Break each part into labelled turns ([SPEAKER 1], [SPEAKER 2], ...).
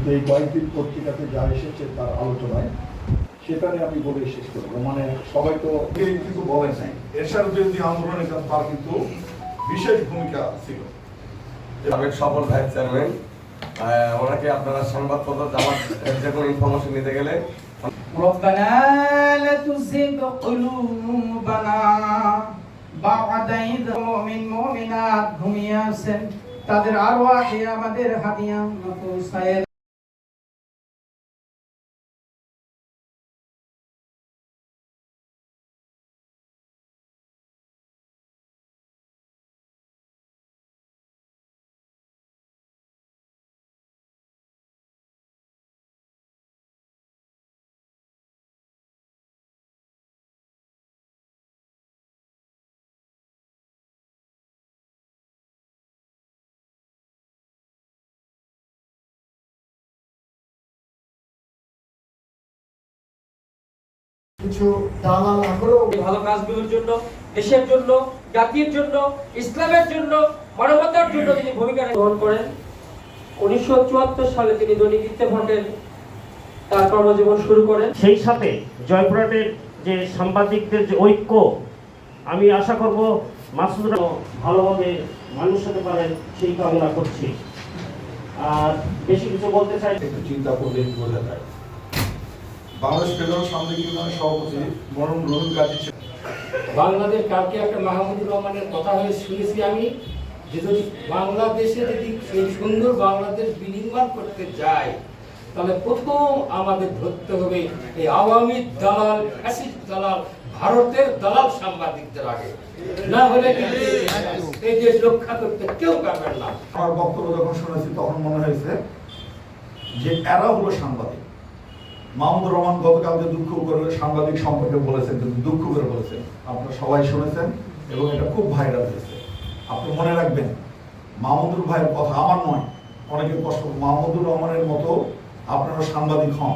[SPEAKER 1] কিন্তু এই কয়েকদিন পত্রিকাতে যা এসেছে তার আলোচনায় সেটা নিয়ে আমি বলে শেষ করবো মানে সবাই তো
[SPEAKER 2] তিনি কিন্তু বলেন নাই এরশাদ বিরোধী আন্দোলনে কিন্তু তার কিন্তু বিশেষ ভূমিকা ছিল
[SPEAKER 3] সাবেক সফল ভাইস চেয়ারম্যান আহ, ওনাকে আপনারা সংবাদপত্র জামাত যে কোনো ইনফরমেশন নিতে গেলে
[SPEAKER 4] ربنا لا تزغ قلوبنا بعد إذ মুমিন মুমিনাত ঘুমিয়ে আছেন তাদের আরওয়াহে আমাদের হাদিয়া পৌঁছায়
[SPEAKER 5] কিছু দালাল আমরাও
[SPEAKER 6] ভালো কাজগুলোর জন্য দেশের জন্য জাতির জন্য ইসলামের জন্য মানবতার জন্য তিনি ভূমিকা গ্রহণ করেন। উনিশশো চুয়াত্তর সালে তিনি দৈনিক ইত্তেফাকের তার কর্মজীবন শুরু করেন।
[SPEAKER 7] সেই সাথে জয়পুরহাটের যে সাংবাদিকদের যে ঐক্য আমি আশা করব মাসুদ ভালোভাবে মানুষ হতে পারেন সেই কামনা করছি। আর বেশি কিছু বলতে চাই
[SPEAKER 2] একটু চিন্তা করলে বোঝা যায় বাংলাদেশ ফেডারেল সামনে ইউনিয়নের সভাপতি মরম রুহুল গাজী ছিলেন।
[SPEAKER 8] বাংলাদেশ কালকে একটা মাহমুদুর রহমানের কথা হয়ে শুনেছি আমি যে যদি বাংলাদেশে যদি সেই সুন্দর বাংলাদেশ বিনির্মাণ করতে যায় তাহলে প্রথম আমাদের ধরতে হবে এই আওয়ামী দালাল ফ্যাসিস্ট দালাল ভারতের দালাল সাংবাদিকদের আগে। না হলে এই দেশ রক্ষা করতে কেউ পারবেন না।
[SPEAKER 2] আমার বক্তব্য যখন শুনেছি তখন মনে হয়েছে যে এরা হলো সাংবাদিক। মাহমুদুর রহমান গতকাল যে দুঃখ করে সাংবাদিক সম্পর্কে বলেছেন কিন্তু দুঃখ করে বলেছেন। আপনারা সবাই শুনেছেন এবং এটা খুব ভাইরাল হয়েছে। আপনি মনে রাখবেন মাহমুদুর ভাইয়ের কথা আমার নয় অনেকে কষ্ট মাহমুদুর রহমানের মতো আপনারা সাংবাদিক হন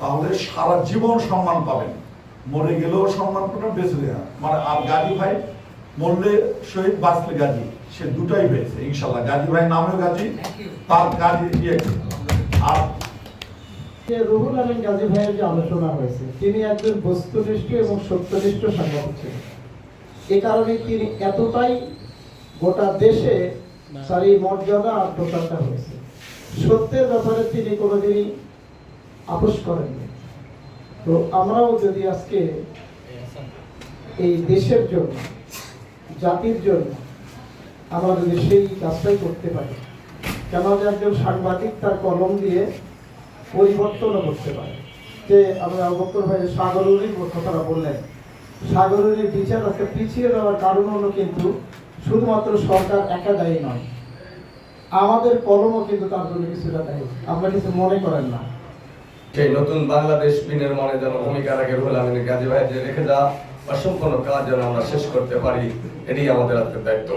[SPEAKER 2] তাহলে সারা জীবন সম্মান পাবেন। মরে গেলেও সম্মান পাবেন বেঁচে দেওয়া মানে আর গাজী ভাই মরলে শহীদ বাঁচলে গাজী। সে দুটাই হয়েছে ইনশাল্লাহ। গাজী ভাই নামেও গাজী তার গাজী ইয়ে। আর
[SPEAKER 5] যে রুহুল আলম গাজী ভাইয়ের যে আলোচনা হয়েছে, তিনি একজন বস্তুনিষ্ঠ এবং সত্যনিষ্ঠ সাংবাদিক ছিলেন। এ কারণে তিনি এতটাই গোটা দেশে তার এই মর্যাদা আর প্রচারটা হয়েছে। সত্যের ব্যাপারে তিনি কোনোদিনই আপোষ করেননি। তো আমরাও যদি আজকে এই দেশের জন্য, জাতির জন্য, আমরা যদি সেই কাজটাই করতে পারি, কেন একজন সাংবাদিক তার কলম দিয়ে পরিবর্তনও করতে পারে। যে আমরা বক্তর ভাই সাগরুরির কথাটা বললেন। সাগরুরির বিচার আজকে পিছিয়ে যাওয়ার কারণ হলো কিন্তু শুধুমাত্র সরকার একা দায়ী নয়। আমাদের কলমও কিন্তু তার জন্য কিছুটা দায়ী। আমরা কিছু মনে করেন না।
[SPEAKER 3] সেই নতুন বাংলাদেশ বিনির্মাণে যেন ভূমিকা রাখে রুহুল আমিন গাজী ভাই যে রেখে যা অসম্পূর্ণ কাজ যেন আমরা শেষ করতে পারি, এটাই আমাদের আজকের দায়িত্ব।